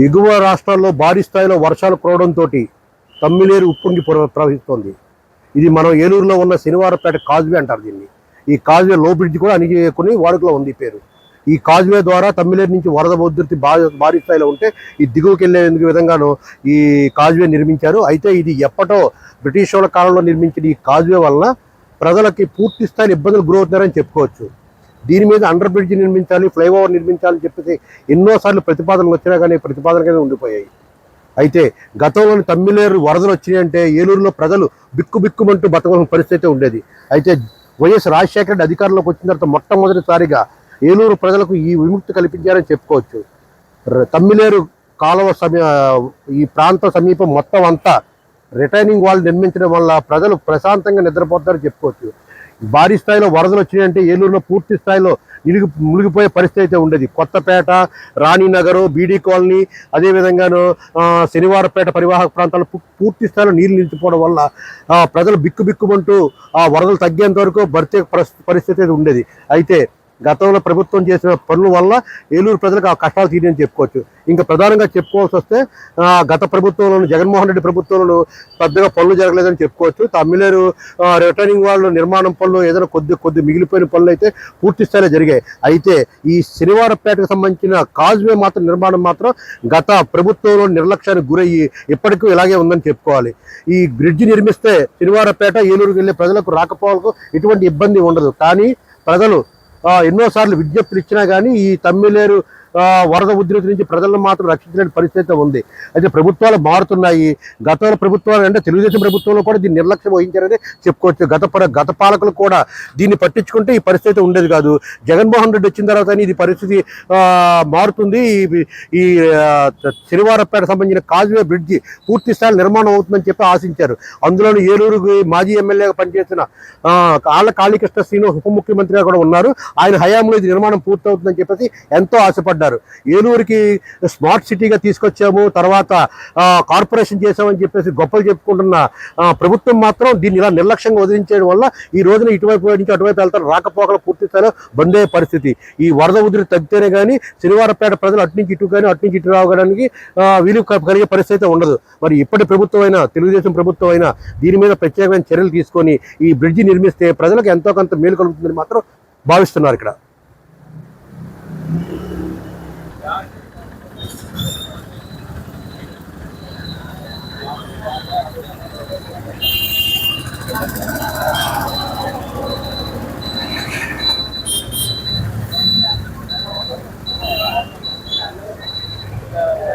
ఎగువ రాష్ట్రాల్లో భారీ స్థాయిలో వర్షాలు కురవడంతో తమ్మిలేరు ఉప్పొంగి ప్రవహిస్తోంది. ఇది మనం ఏలూరులో ఉన్న శనివారపేట కాజ్వే అంటారు దీన్ని. ఈ కాజ్వే లో బ్రిడ్జ్ కూడా అణిగికొని వాడుకలో ఉంది పేరు. ఈ కాజ్వే ద్వారా తమ్మిలేరు నుంచి వరద ఉధృతి భారీ భారీ స్థాయిలో ఉంటే ఈ దిగువకి వెళ్ళే విధంగాను ఈ కాజ్వే నిర్మించారు. అయితే ఇది ఎప్పటో బ్రిటిష్ వాళ్ళ కాలంలో నిర్మించిన ఈ కాజ్వే వలన ప్రజలకి పూర్తి స్థాయిలో ఇబ్బందులు గురవుతున్నారని చెప్పుకోవచ్చు. దీని మీద అండర్ బ్రిడ్జ్ నిర్మించాలి ఫ్లైఓవర్ నిర్మించాలని చెప్పేసి ఎన్నోసార్లు ప్రతిపాదనలు వచ్చినా కానీ ప్రతిపాదనగానే ఉండిపోయాయి. అయితే గతంలోని తమ్మిలేరు వరదలు వచ్చినాయంటే ఏలూరులో ప్రజలు బిక్కు బిక్కుమంటూ బతకవలసిన పరిస్థితి ఉండేది. అయితే వైఎస్ రాజశేఖర రెడ్డి అధికారంలోకి వచ్చిన తర్వాత మొట్టమొదటిసారిగా ఏలూరు ప్రజలకు ఈ విముక్తి కల్పించారని చెప్పుకోవచ్చు. తమ్మిలేరు కాలువ సమీ ఈ ప్రాంత సమీపం మొత్తం అంతా రిటైనింగ్ వాల్ నిర్మించడం వల్ల ప్రజలు ప్రశాంతంగా నిద్రపోతారని చెప్పుకోవచ్చు. భారీ స్థాయిలో వరదలు వచ్చినాయంటే ఏలూరులో పూర్తి స్థాయిలో నిలిగి మునిగిపోయే పరిస్థితి అయితే ఉండేది. కొత్తపేట రాణినగరు బీడీ కాలనీ అదేవిధంగాను శనివారపేట పరివాహక ప్రాంతాల్లో పూ- పూర్తి స్థాయిలో నీళ్ళు నిలిచిపోవడం వల్ల ప్రజలు బిక్కుబిక్కుమంటూ ఆ వరదలు తగ్గేంత వరకు భర్తీ పరిస్థితి అయితే ఉండేది. అయితే గతంలో ప్రభుత్వం చేసిన పనుల వల్ల ఏలూరు ప్రజలకు ఆ కష్టాలు తీరని చెప్పుకోవచ్చు. ఇంకా ప్రధానంగా చెప్పుకోవాల్సి వస్తే గత ప్రభుత్వంలోను జగన్మోహన్ రెడ్డి ప్రభుత్వంలో పెద్దగా పనులు జరగలేదని చెప్పుకోవచ్చు. తమిళేరు రిటర్నింగ్ వాళ్ళు నిర్మాణం పనులు ఏదైనా కొద్ది కొద్ది మిగిలిపోయిన పనులు అయితే పూర్తి స్థాయిలో జరిగాయి. అయితే ఈ శనివారపేటకు సంబంధించిన కాజ్వే మాత్రం నిర్మాణం మాత్రం గత ప్రభుత్వంలో నిర్లక్ష్యానికి గురయ్యి ఇప్పటికీ ఇలాగే ఉందని చెప్పుకోవాలి. ఈ బ్రిడ్జ్ నిర్మిస్తే శనివారపేట ఏలూరుకి వెళ్ళే ప్రజలకు రాకపోవలకు ఎటువంటి ఇబ్బంది ఉండదు. కానీ ప్రజలు ఎన్నోసార్లు విజ్ఞప్తులు ఇచ్చినా కానీ ఈ తమ్మిలేరు వరద ఉధృతి నుంచి ప్రజలను మాత్రం రక్షించలేని పరిస్థితి ఉంది. అయితే ప్రభుత్వాలు మారుతున్నాయి. గతంలో ప్రభుత్వాలు అంటే తెలుగుదేశం ప్రభుత్వంలో కూడా దీన్ని నిర్లక్ష్యం వహించారని చెప్పుకోవచ్చు. గత పర- గత పాలకులు కూడా దీన్ని పట్టించుకుంటే ఈ పరిస్థితి ఉండేది కాదు. జగన్మోహన్ రెడ్డి వచ్చిన తర్వాత ఇది పరిస్థితి మారుతుంది. ఈ- శనివారపేట సంబంధించిన కాజ్వే బ్రిడ్జి పూర్తి స్థాయి నిర్మాణం అవుతుందని చెప్పి ఆశించారు. అందులోని ఏలూరు మాజీ ఎమ్మెల్యేగా పనిచేసిన ఆళ్ళ కాళీకృష్ణ శ్రీను ఉప ముఖ్యమంత్రిగా కూడా ఉన్నారు. ఆయన హయాంలో ఇది నిర్మాణం పూర్తవుతుందని చెప్పేసి ఎంతో ఆశపడ్డారు. ఏలూరుకి స్మార్ట్ సిటీగా తీసుకొచ్చాము తర్వాత కార్పొరేషన్ చేసామని చెప్పేసి గొప్పలు చెప్పుకుంటున్న ప్రభుత్వం మాత్రం దీన్ని ఇలా నిర్లక్ష్యంగా వదిలించడం వల్ల ఈ రోజున ఇటువైపు నుంచి అటువైపు వెళ్తారు రాకపోకలు పూర్తి స్థాయిలో బంద్ అయ్యే పరిస్థితి. ఈ వరద ఉధృతి తగ్గితేనే కానీ శనివారపేట ప్రజలు అటు నుంచి ఇటు కానీ అటు నుంచి ఇటు రావడానికి వీలు కలిగే పరిస్థితి అయితే ఉండదు. మరి ఇప్పటి ప్రభుత్వం అయినా తెలుగుదేశం ప్రభుత్వం అయినా దీని మీద ప్రత్యేకమైన చర్యలు తీసుకొని ఈ బ్రిడ్జి నిర్మిస్తే ప్రజలకు ఎంతో కొంత మేలు కలుగుతుందని మాత్రం భావిస్తున్నారు ఇక్కడ.